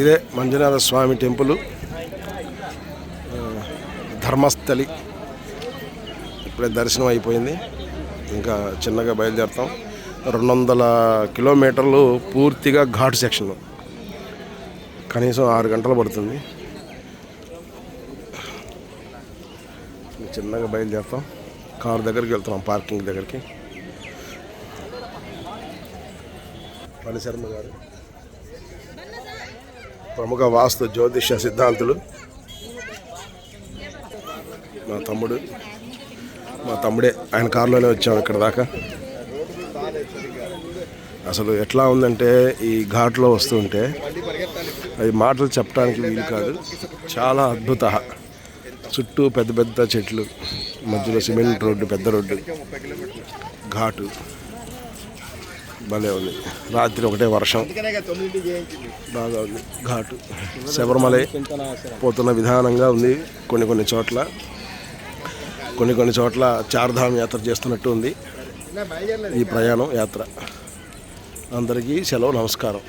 ఇదే మంజునాథ స్వామి టెంపుల్ ధర్మస్థలి. ఇప్పుడే దర్శనం అయిపోయింది. ఇంకా చిన్నగా బయలుదేరుతాం. రెండు వందల కిలోమీటర్లు పూర్తిగా ఘాట్ సెక్షన్. కనీసం ఆరు గంటలు పడుతుంది. చిన్నగా బయలుదేరుతాం. కారు దగ్గరికి వెళ్తున్నాం పార్కింగ్ దగ్గరికి. పనిశర్మ గారు. ప్రముఖ వాస్తు జ్యోతిష సిద్ధాంతులు. మా తమ్ముడు మా తమ్ముడే ఆయన కారులోనే వచ్చాం ఇక్కడ దాకా. అసలు ఎట్లా ఉందంటే ఈ ఘాట్లో వస్తుంటే అది మాటలు చెప్పడానికి వీలు కాదు. చాలా అద్భుత. చుట్టూ పెద్ద పెద్ద చెట్లు మధ్యలో సిమెంట్ రోడ్డు పెద్ద రోడ్డు. ఘాటు. భలే ఉంది. రాత్రి ఒకటే వర్షం. బాగా ఉంది. ఘాటు. శబరిమల పోతున్న విధానంగా ఉంది కొన్ని కొన్ని చోట్ల. కొన్ని కొన్ని చోట్ల చార్ధామ్ యాత్ర చేస్తున్నట్టు ఉంది. ఈ ప్రయాణం యాత్ర. అందరికీ సెలవు నమస్కారం.